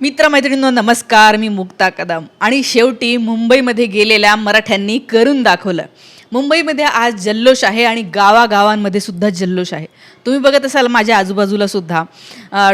मित्रमैत्रिणींनो नमस्कार. मी मुक्ता कदम. आणि शेवटी मुंबईमध्ये गेलेल्या मराठ्यांनी करून दाखवलं. मुंबईमध्ये आज जल्लोष आहे आणि गावागावांमध्ये सुद्धा जल्लोष आहे. तुम्ही बघत असाल माझ्या आजूबाजूला सुद्धा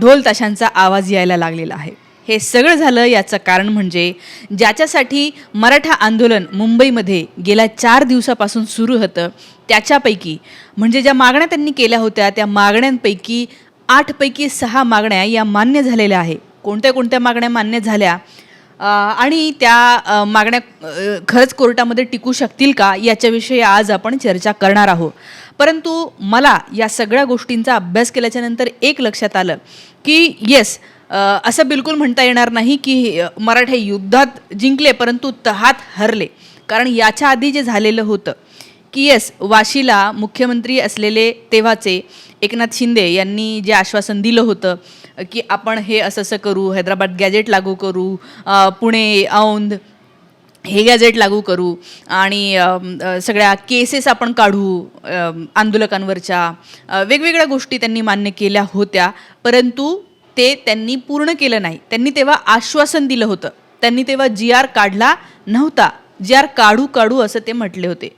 ढोल ताशांचा आवाज यायला लागलेला आहे. हे सगळं झालं याचं कारण म्हणजे ज्याच्यासाठी मराठा आंदोलन मुंबईमध्ये गेल्या चार दिवसापासून सुरू होतं त्याच्यापैकी म्हणजे ज्या मागण्या त्यांनी केल्या होत्या त्या मागण्यांपैकी आठपैकी सहा मागण्या या मान्य झालेल्या आहे कोणत्या कोणत्या मागण्या मान्य झाल्या आणि त्या मागण्या खरंच कोर्टामध्ये टिकू शकतील का याच्याविषयी आज आपण चर्चा करणार आहोत. परंतु मला या सगळ्या गोष्टींचा अभ्यास केल्याच्यानंतर एक लक्षात आलं की येस असं बिलकुल म्हणता येणार नाही की मराठे युद्धात जिंकले परंतु तहात हरले. कारण याच्या आधी जे झालेलं होतं की येस वाशीला मुख्यमंत्री असलेले तेव्हाचे एकनाथ शिंदे यांनी जे आश्वासन दिलं होतं की आपण हे असं असं करू हैदराबाद गॅजेट लागू करू पुणे औंध हे गॅजेट लागू करू आणि सगळ्या केसेस आपण काढू आंदोलकांवरच्या. वेगवेगळ्या गोष्टी त्यांनी मान्य केल्या होत्या परंतु ते त्यांनी पूर्ण केलं नाही. त्यांनी तेव्हा आश्वासन दिलं होतं. त्यांनी तेव्हा जी आर काढला नव्हता. जी आर काढू काढू असं ते म्हटले होते.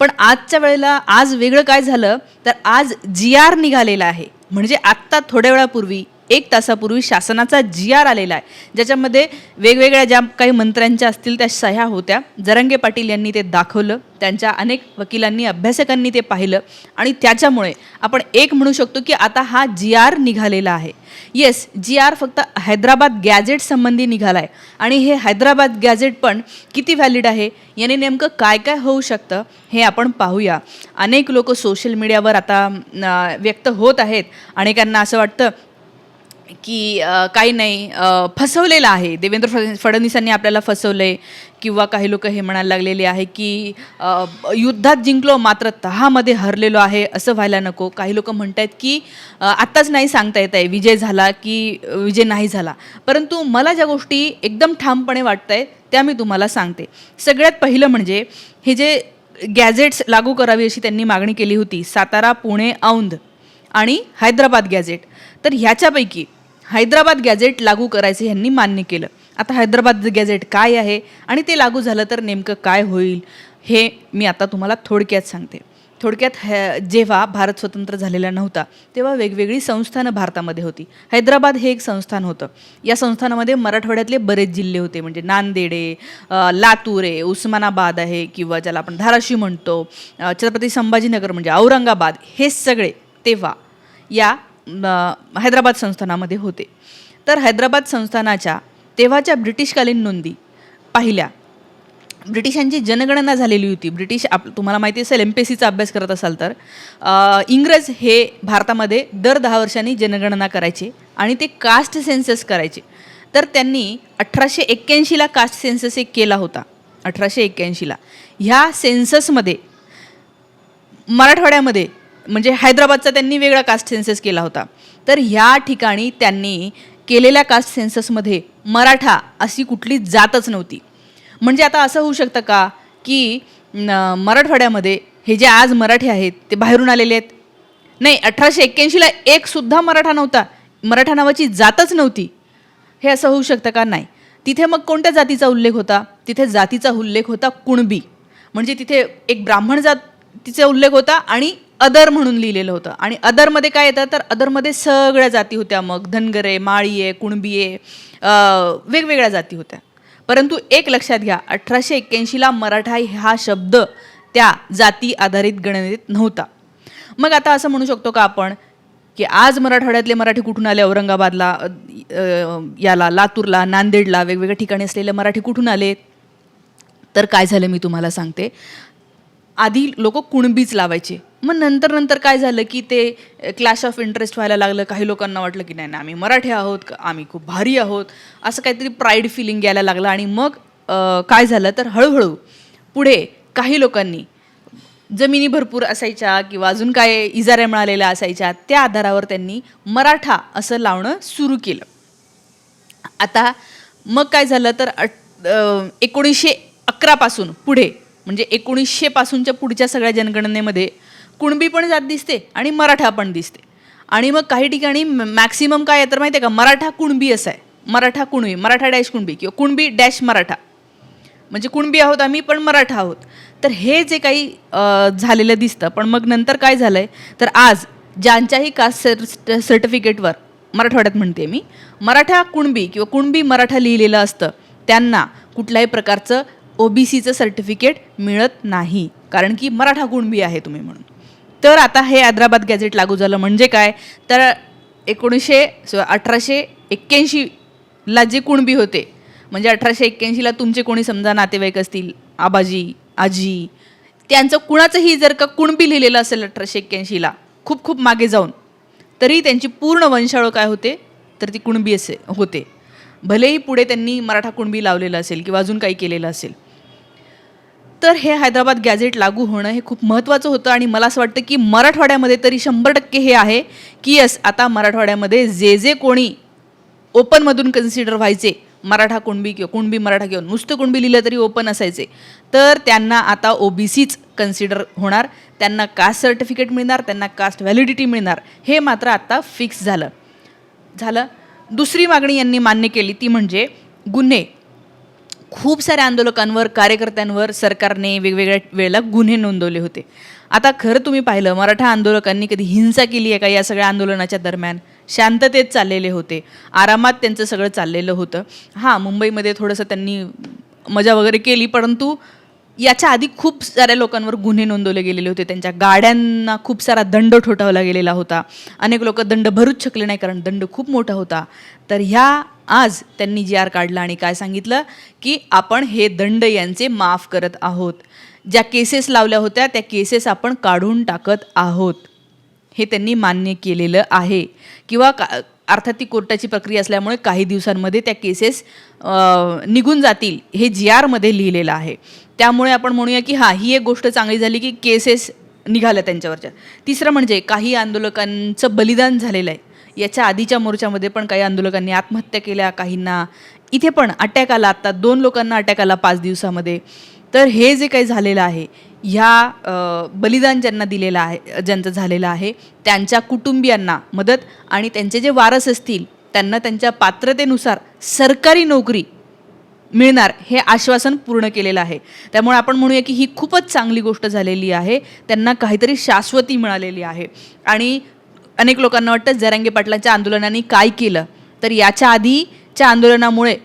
पण आजच्या वेळेला आज वेगळं काय झालं? तर आज जी आर निघालेला आहे. म्हणजे आत्ता थोड्या वेळापूर्वी एक तासापूर्वी शासनाचा जी आर आलेला आहे ज्याच्यामध्ये वेगवेगळ्या ज्या काही मंत्र्यांच्या असतील त्या सह्या होत्या. जरंगे पाटील यांनी ते दाखवलं त्यांच्या अनेक वकिलांनी अभ्यासकांनी ते पाहिलं आणि त्याच्यामुळे आपण एक म्हणू शकतो की आता हा जी आर निघालेला आहे. येस जी आर फक्त हैदराबाद गॅजेट संबंधी निघाला आहे आणि हे हैदराबाद गॅजेट पण किती व्हॅलिड आहे? याने नेमकं काय काय होऊ शकतं हे आपण पाहूया. अनेक लोक सोशल मीडियावर आता व्यक्त होत आहेत. अनेकांना असं वाटतं की काही नाही फसवलेलं आहे. देवेंद्र फड फडणवीसांनी आपल्याला फसवलंय किंवा काही लोक हे म्हणायला लागलेले आहे की युद्धात जिंकलो मात्र तहामध्ये हरलेलो आहे असं व्हायला नको. काही लोक म्हणत आहेत की आत्ताच नाही सांगता येत आहे विजय झाला की विजय नाही झाला. परंतु मला ज्या गोष्टी एकदम ठामपणे वाटत आहेत त्या मी तुम्हाला सांगते. सगळ्यात पहिलं म्हणजे हे जे गॅजेट्स लागू करावी अशी त्यांनी मागणी केली होती सातारा पुणे औंध आणि हैदराबाद गॅजेट तर ह्याच्यापैकी हैदराबाद गॅजेट लागू करायचं ह्यांनी मान्य केलं. आता हैदराबाद गॅझेट काय आहे आणि ते लागू झालं तर नेमकं काय होईल हे मी आता तुम्हाला थोडक्यात सांगते. थोडक्यात है जेव्हा भारत स्वतंत्र झालेला नव्हता तेव्हा वेगवेगळी संस्थानं भारतामध्ये होती. हैदराबाद हे एक संस्थान होतं. या संस्थानामध्ये मराठवाड्यातले बरेच जिल्हे होते म्हणजे नांदेडे लातूर आहे उस्मानाबाद आहे किंवा ज्याला आपण धाराशिव म्हणतो छत्रपती संभाजीनगर म्हणजे औरंगाबाद हे सगळे तेव्हा या हैदराबाद संस्थानामध्ये होते. तर हैदराबाद संस्थानाच्या तेव्हाच्या ब्रिटिशकालीन नोंदी पाहिल्या. ब्रिटिशांची जनगणना झालेली होती. ब्रिटिश आप तुम्हाला माहिती असेल एम पी एस सीचा अभ्यास करत असाल तर इंग्रज हे भारतामध्ये दर दहा वर्षांनी जनगणना करायचे आणि ते कास्ट सेन्सस करायचे. तर त्यांनी अठराशे एक्क्याऐंशीला कास्ट सेन्सस एक केला होता. अठराशे एक्क्याऐंशीला. ह्या सेन्ससमध्ये मराठवाड्यामध्ये म्हणजे हैदराबादचा त्यांनी वेगळा कास्ट सेन्सस केला होता. तर ह्या ठिकाणी त्यांनी केलेल्या कास्ट सेन्ससमध्ये मराठा अशी कुठली जातच नव्हती. म्हणजे आता असं होऊ शकतं का की मराठवाड्यामध्ये हे जे आज मराठी आहेत ते बाहेरून आलेले आहेत. नाही अठराशे एक्क्याऐंशीला एकसुद्धा मराठा नव्हता. मराठा नावाची जातच नव्हती. हे असं होऊ शकतं का? नाही. तिथे मग कोणत्या जातीचा उल्लेख होता? तिथे जातीचा उल्लेख होता कुणबी. म्हणजे तिथे एक ब्राह्मण जातीचा उल्लेख होता आणि अदर म्हणून लिहिलेलं होतं. आणि अदरमध्ये काय येतं? तर अदरमध्ये सगळ्या जाती होत्या मग. धनगरे माळीये माळी आहे वेगवेगळ्या जाती होत्या. परंतु एक लक्षात घ्या अठराशे एक्क्याऐंशीला मराठा हा शब्द त्या जाती आधारित गणनेत नव्हता. मग आता असं म्हणू शकतो का आपण की आज मराठवाड्यातले मराठी कुठून आले? औरंगाबादला याला लातूरला नांदेडला वेगवेगळ्या ठिकाणी असलेले मराठी कुठून आले? तर काय झालं मी तुम्हाला सांगते. आधी लोक कुणबीच लावायचे. मग नंतर नंतर काय झालं की ते क्लॅश ऑफ इंटरेस्ट व्हायला लागलं काही लोकांना वाटलं की नाही ना आम्ही मराठी आहोत आम्ही खूप भारी आहोत. असं काहीतरी प्राईड फिलिंग यायला लागलं आणि मग काय झालं तर हळूहळू पुढे काही लोकांनी जमिनी भरपूर असायच्या किंवा अजून काय इजाऱ्या मिळालेल्या असायच्या त्या आधारावर त्यांनी मराठा असं लावणं सुरू केलं. आता मग काय झालं तर अट- एकोणीसशे अकरापासून पुढे म्हणजे एकोणीसशे पासूनच्या पुढच्या सगळ्या जनगणनेमध्ये कुणबी पण जात दिसते आणि मराठा पण दिसते. आणि मग काही ठिकाणी मॅक्सिमम काय आहे तर माहिती आहे का? मराठा कुणबी असं आहे. मराठा कुणबी मराठा डॅश कुणबी किंवा कुणबी डॅश मराठा. म्हणजे कुणबी आहोत आम्ही पण मराठा आहोत. तर हे जे काही झालेलं दिसतं पण मग नंतर काय झालं आहे तर आज ज्यांच्याही कास्ट सर सर्टिफिकेटवर मराठवाड्यात म्हणते मी मराठा कुणबी किंवा कुणबी मराठा लिहिलेलं असतं त्यांना कुठल्याही प्रकारचं ओबीसीचं सर्टिफिकेट मिळत नाही कारण की मराठा कुणबी आहे तुम्ही म्हणून. तर आता हे हैदराबाद गॅझेट लागू झालं म्हणजे काय? तर एकोणीसशे अठराशे एक्क्याऐंशीला जे कुणबी होते म्हणजे अठराशे एक्क्याऐंशीला तुमचे कोणी समजा नातेवाईक असतील आबाजी आजी त्यांचं कुणाचंही जर का कुणबी लिहिलेलं असेल अठराशे एक्क्याऐंशीला खूप खूप मागे जाऊन तरी त्यांची पूर्ण वंशावळ काय होते? तर ती कुणबी असे होते. भलेही पुढे त्यांनी मराठा कुणबी लावलेलं असेल किंवा अजून काही केलेलं असेल तर हे हैदराबाद गॅझेट लागू होणं हे खूप महत्त्वाचं होतं आणि मला असं वाटतं की मराठवाड्यामध्ये तरी शंभर टक्के हे आहे की यस आता मराठवाड्यामध्ये जे जे कोणी ओपनमधून कन्सिडर व्हायचे मराठा कुणबी किंवा कुणबी मराठा किंवा नुसतं कुणबी लिहिलं तरी ओपन असायचे तर त्यांना आता ओबीसीच कन्सिडर होणार त्यांना कास्ट सर्टिफिकेट मिळणार त्यांना कास्ट व्हॅलिडिटी मिळणार हे मात्र आता फिक्स झालं. झालं. दुसरी मागणी यांनी मान्य केली ती म्हणजे गुन्हे. खूप साऱ्या आंदोलकांवर कार्यकर्त्यांवर सरकारने वेगवेगळ्या वेळेला गुन्हे नोंदवले होते. आता खरं तुम्ही पाहिलं मराठा आंदोलकांनी कधी हिंसा केली आहे का या सगळ्या आंदोलनाच्या दरम्यान? शांततेत चाललेले होते. आरामात त्यांचं सगळं चाललेलं होतं. हां मुंबईमध्ये थोडंसं त्यांनी मजा वगैरे केली परंतु याच्या आधी खूप साऱ्या लोकांवर गुन्हे नोंदवले गेलेले होते. त्यांच्या गाड्यांना खूप सारा दंड ठोठावला गेलेला होता. अनेक लोक दंड भरूच शकले नाही कारण दंड खूप मोठा होता. तर ह्या आज त्यांनी जी आर काढला आणि काय सांगितलं? की आपण हे दंड यांचे माफ करत आहोत. ज्या केसेस लावल्या होत्या त्या केसेस आपण काढून टाकत आहोत. हे त्यांनी मान्य केलेलं आहे. किंवा का अर्थात ती कोर्टाची प्रक्रिया असल्यामुळे काही दिवसांमध्ये त्या केसेस निघून जातील हे जी आरमध्ये लिहिलेलं आहे. त्यामुळे आपण म्हणूया की हां ही एक गोष्ट चांगली झाली की केसेस निघाल्या त्यांच्यावरच्या. तिसरं म्हणजे काही आंदोलकांचं बलिदान झालेलं आहे. याच्या आधीच्या मोर्चामध्ये पण काही आंदोलकांनी आत्महत्या केल्या काहींना इथे पण अटॅक आला. आता दोन लोकांना अटॅक आला पाच दिवसामध्ये. तर हे जे काही झालेलं आहे ह्या बलिदान ज्यांना दिलेलं आहे ज्यांचं झालेलं आहे त्यांच्या कुटुंबियांना मदत आणि त्यांचे जे वारस असतील त्यांना त्यांच्या पात्रतेनुसार सरकारी नोकरी मिळणार हे आश्वासन पूर्ण केलेलं आहे. त्यामुळे आपण म्हणूया की ही खूपच चांगली गोष्ट झालेली आहे. त्यांना काहीतरी शाश्वती मिळालेली आहे. आणि अनेक लोकांना वाटतं जरांगे पाटलांच्या आंदोलनाने काय केलं. तर याच्या आधीच्या आंदोलनामुळे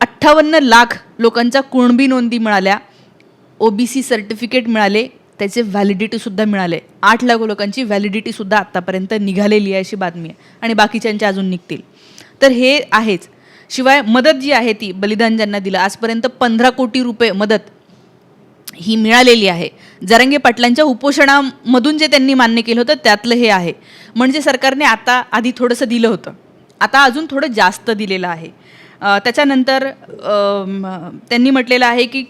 अठ्ठावन्न लाख लोकांच्या कुणबी नोंदी मिळाल्या. ओबीसी सर्टिफिकेट मिळाले त्याचे व्हॅलिडिटीसुद्धा मिळाले. आठ लाख लोकांची व्हॅलिडिटीसुद्धा आत्तापर्यंत निघालेली आहे अशी बातमी आहे. आणि बाकीच्यांच्या अजून निघतील. तर हे आहेच. शिवाय मदत जी आहे ती बलिदान ज्यांना दिलं आजपर्यंत पंधरा कोटी रुपये मदत ही मिळालेली आहे. जरंगे पाटलांच्या उपोषणामधून जे त्यांनी मान्य केलं होतं त्यातलं हे आहे. म्हणजे सरकारने आता आधी थोडंसं दिलं होतं. आता अजून थोडं जास्त दिलेलं आहे. त्याच्यानंतर त्यांनी म्हटलेलं आहे की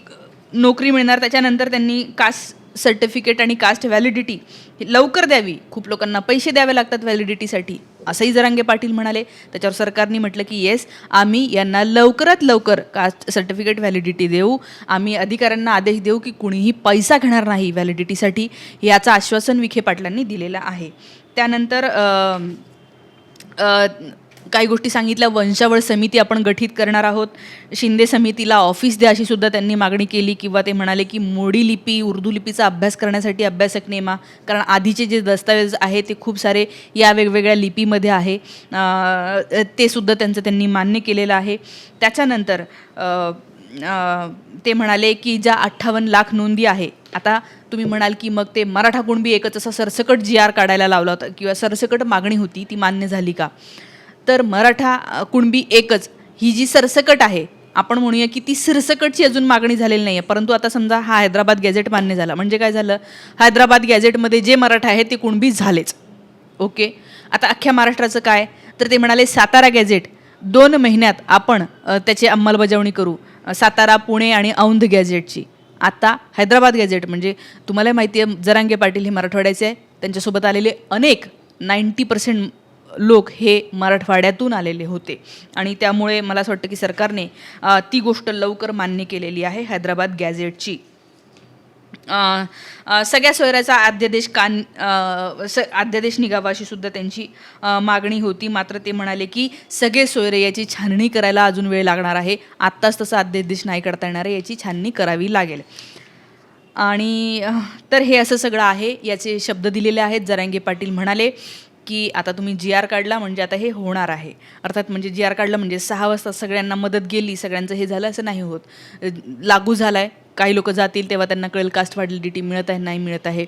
नोकरी मिळणार त्याच्यानंतर त्यांनी कास्ट सर्टिफिकेट आणि कास्ट व्हॅलिडिटी लवकर द्यावी. खूप लोकांना पैसे द्यावे लागतात व्हॅलिडिटीसाठी. असंही जरांगे पाटील म्हणाले त्याच्यावर सरकारने म्हटलं की येस आम्ही यांना लवकरात लवकर कास्ट सर्टिफिकेट व्हॅलिडिटी देऊ. आम्ही अधिकाऱ्यांना आदेश देऊ की कुणीही पैसा घेणार नाही व्हॅलिडिटीसाठी. याचं आश्वासन विखे पाटलांनी दिलेलं आहे. त्यानंतर काही गोष्टी सांगितल्या. वंशावळ समिती आपण गठीत करणार आहोत. शिंदे समितीला ऑफिस द्या अशी सुद्धा त्यांनी मागणी केली किंवा ते म्हणाले की मोडी लिपी उर्दू लिपीचा अभ्यास करण्यासाठी अभ्यासक नेमा. कारण आधीचे जे दस्तावेज आहे ते खूप सारे या वेगवेगळ्या लिपीमध्ये आहे. ते सुद्धा त्यांचं त्यांनी मान्य केलेलं आहे. त्याच्यानंतर ते म्हणाले की ज्या अठ्ठावन्न लाख नोंदी आहे आता तुम्ही म्हणाल की मग ते मराठा कुणबी एकच असा सरसकट जी आर काढायला लावला होता किंवा सरसकट मागणी होती ती मान्य झाली का? तर मराठा कुणबी एकच. ही जी सरसकट आहे आपण म्हणूया की ती सरसकटची अजून मागणी झालेली नाही आहे परंतु आता समजा हा हैदराबाद गॅझेट मान्य झाला. म्हणजे काय झालं? हैदराबाद गॅझेटमध्ये जे मराठा आहेत ते कुणबी झालेच. ओके? आता अख्ख्या महाराष्ट्राचं काय? तर ते म्हणाले सातारा गॅझेट. दोन महिन्यात आपण त्याची अंमलबजावणी करू. सातारा पुणे आणि औंध गॅझेटची. आता हैदराबाद गॅझेट म्हणजे तुम्हाला माहिती आहे जरांगे पाटील हे मराठवाड्याचे आहे त्यांच्यासोबत आलेले अनेक नाईंटी पर्सेंट लोक हे मराठवाड्यातून आलेले होते. आणि त्यामुळे मला असं वाटतं की सरकारने ती गोष्ट लवकर मान्य केलेली आहे हैदराबाद गॅझेटची. सगळ्या सोयऱ्याचा अध्यादेश कान स अध्यादेश निघावा अशी सुद्धा त्यांची मागणी होती. मात्र ते म्हणाले की सगळे सोयरे याची छाननी करायला अजून वेळ लागणार आहे. आत्ताच तसा अध्यादेश नाही करता येणार आहे याची छाननी करावी लागेल. आणि तर हे असं सगळं आहे. याचे शब्द दिलेले आहेत. जरांगे पाटील म्हणाले की आता तुम्ही जी आर काढला म्हणजे आता हे होणार आहे. अर्थात म्हणजे जी आर काढलं म्हणजे सहा वाजता सगळ्यांना मदत गेली सगळ्यांचं हे झालं असं नाही होत. लागू झाला आहे काही लोक जातील तेव्हा त्यांना कळेल कास्ट व्हॅलिडिटी मिळत आहे नाही मिळत आहे.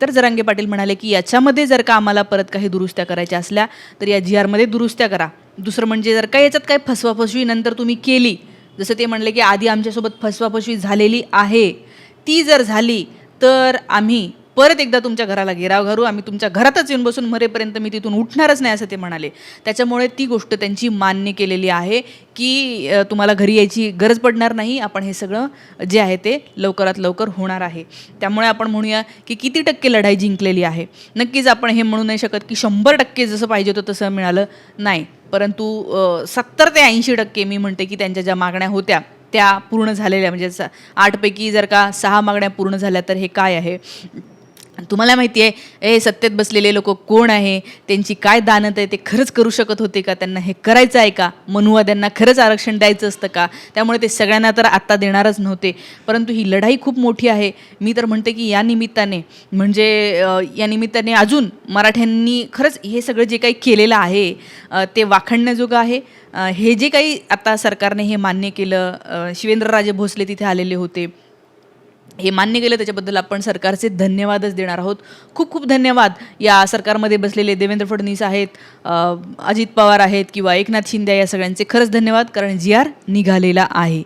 तर जरांगे पाटील म्हणाले की याच्यामध्ये जर का आम्हाला परत काही दुरुस्त्या करायच्या असल्या तर या जी आरमध्ये दुरुस्त्या करा. दुसरं म्हणजे जर का याच्यात काही फसवाफसवी नंतर तुम्ही केली जसं ते म्हणले की आधी आमच्यासोबत फसवाफसवी झालेली आहे. ती जर झाली तर आम्ही परत एकदा तुमच्या घराला घेराव घालू. आम्ही तुमच्या घरातच येऊन बसून मरेपर्यंत मी तिथून उठणारच नाही असं ते म्हणाले. त्याच्यामुळे ती गोष्ट त्यांची मान्य केलेली आहे की तुम्हाला घरी यायची गरज पडणार नाही. आपण हे सगळं जे आहे ते लवकरात लवकर होणार आहे. त्यामुळे आपण म्हणूया की किती टक्के लढाई जिंकलेली आहे. नक्कीच आपण हे म्हणू नाही शकत की शंभर टक्के जसं पाहिजे होतं तसं मिळालं नाही. परंतु सत्तर ते ऐंशी टक्के मी म्हणते की त्यांच्या ज्या मागण्या होत्या त्या पूर्ण झालेल्या म्हणजे आठपैकी जर का सहा मागण्या पूर्ण झाल्या तर हे काय आहे? तुम्हाला माहिती आहे ए सत्तेत बसलेले लोक कोण आहे? त्यांची काय दानत आहे? ते खरंच करू शकत होते का? त्यांना हे करायचं आहे का? मनुवाद्यांना खरंच आरक्षण द्यायचं असतं का? त्यामुळे ते सगळ्यांना तर आत्ता देणारच नव्हते. परंतु ही लढाई खूप मोठी आहे. मी तर म्हणते की या निमित्ताने म्हणजे या निमित्ताने अजून मराठ्यांनी खरंच हे सगळं जे काही केलेलं आहे ते वाखणण्याजोगं आहे. हे जे काही आता सरकारने हे मान्य केलं शिवेंद्रराजे भोसले तिथे आलेले होते हे मान्य केलं त्याच्याबद्दल आपण सरकारचे धन्यवादच देणार आहोत. खूप खूप धन्यवाद. या सरकारमध्ये बसलेले देवेंद्र फडणवीस आहेत अजित पवार आहेत किंवा एकनाथ शिंदे या सगळ्यांचे खरंच धन्यवाद कारण जी आर निघालेला आहे.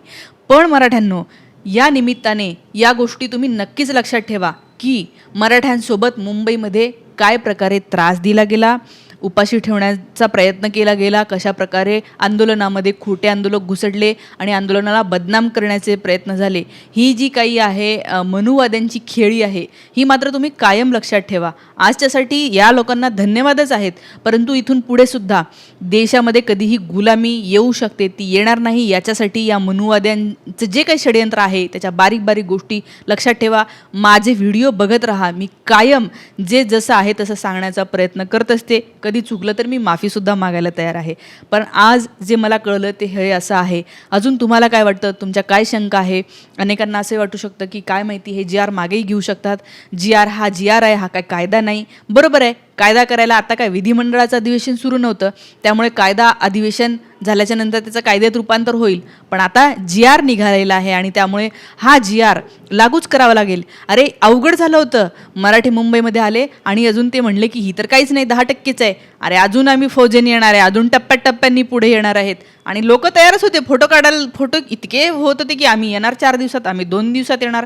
पण मराठ्यांनो या निमित्ताने या गोष्टी तुम्ही नक्कीच लक्षात ठेवा की मराठ्यांसोबत मुंबईमध्ये काय प्रकारे त्रास दिला गेला उपाशी ठेवण्याचा प्रयत्न केला गेला. कशा प्रकारे आंदोलनामध्ये खोटे आंदोलक घुसडले आणि आंदोलनाला बदनाम करण्याचे प्रयत्न झाले. ही जी काही आहे मनुवाद्यांची खेळी आहे ही मात्र तुम्ही कायम लक्षात ठेवा. आजच्यासाठी या लोकांना धन्यवादच आहेत. परंतु इथून पुढे सुद्धा देशामध्ये कधीही गुलामी येऊ शकते ती येणार नाही. याच्यासाठी या मनुवाद्यांचं जे काही षडयंत्र आहे त्याच्या बारीक बारीक गोष्टी लक्षात ठेवा. माझे व्हिडिओ बघत राहा. मी कायम जे जसं आहे तसं सांगण्याचा प्रयत्न करत असते. कधी कधी चुकलं तर मी माफीसुद्धा मागायला तयार आहे. पण आज जे मला कळलं ते हे असं आहे. अजून तुम्हाला काय वाटतं? तुमच्या काय शंका आहे? अनेकांना असे वाटू शकतं की काय माहिती हे जी आर मागेही घेऊ शकतात. जी आर हा जी आर आहे हा काय कायदा नाही. बरोबर आहे. कायदा करायला आता काय विधिमंडळाचं अधिवेशन सुरू नव्हतं. त्यामुळे कायदा अधिवेशन झाल्याच्यानंतर त्याचं कायद्यात रूपांतर होईल. पण आता जी आर निघालेला आहे आणि त्यामुळे हा जी आर लागूच करावा लागेल. अरे अवघड झालं होतं. मराठी मुंबईमध्ये आले आणि अजून ते म्हणले की ही तर काहीच नाही दहा टक्केच आहे. अरे अजून आम्ही फौजेने येणार आहे. अजून टप्प्याटप्प्यांनी पुढे येणार आहेत. आणि लोक तयारच होते. फोटो काढायला फोटो इतके होत होते की आम्ही येणार चार दिवसात आम्ही दोन दिवसात येणार.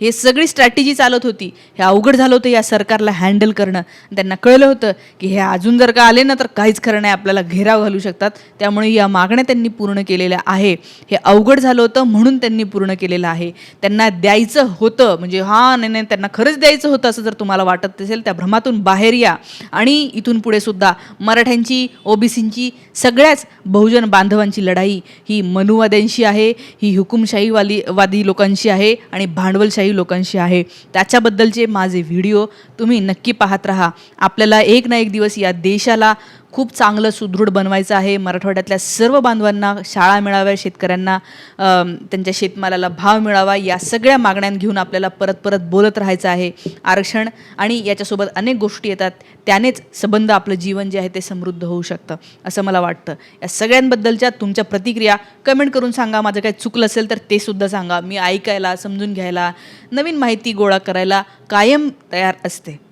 हे सगळी स्ट्रॅटेजी चालत होती. हे अवघड झालं होतं या सरकारला हँडल करणं. त्यांना कळलं होतं की हे अजून जर का आले ना तर काहीच खरं नाही आपल्याला घेराव घालू शकतात. त्यामुळे या मागण्या त्यांनी पूर्ण केलेल्या आहे. हे अवघड झालं होतं म्हणून त्यांनी पूर्ण केलेलं आहे. त्यांना द्यायचं होतं म्हणजे हां नाही नाही त्यांना खरंच द्यायचं होतं असं जर तुम्हाला वाटत असेल त्या भ्रमातून बाहेर या. आणि इथून पुढे सुद्धा मराठ्यांची ओबीसींची सगळ्याच बहुजन बांधवांची लढाई ही मनुवाद्यांशी आहे ही हुकुमशाहीवाली वादी लोकांशी आहे आणि भांडवलशाही लोकांशी आहे. त्याच्याबद्दलचे माझे व्हिडिओ तुम्ही नक्की पाहत राहा. आपल्याला एक ना एक दिवस या देशाला खूप चांगलं सुदृढ बनवायचं आहे. मराठवाड्यातल्या सर्व बांधवांना शाळा मिळाव्या शेतकऱ्यांना त्यांच्या शेतमालाला भाव मिळावा या सगळ्या मागण्या घेऊन आपल्याला परत परत बोलत राहायचं आहे. आरक्षण आणि याच्यासोबत अनेक गोष्टी येतात. त्यानेच संबंध आपलं जीवन जे आहे ते समृद्ध होऊ शकतं असं मला वाटतं. या सगळ्यांबद्दलच्या तुमच्या प्रतिक्रिया कमेंट करून सांगा. माझं काही चुकलं असेल तर ते सुद्धा सांगा. मी ऐकायला समजून घ्यायला नवीन माहिती गोळा करायला कायम तयार असते.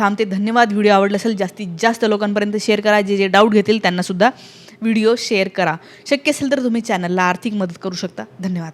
थांबते धन्यवाद व्हिडिओ आवडला असेल जास्तीत जास्त लोकांपर्यंत शेअर करा. जे जे डाऊट घेतील त्यांनासुद्धा व्हिडिओ शेअर करा. शक्य असेल तर तुम्ही चॅनलला आर्थिक मदत करू शकता. धन्यवाद.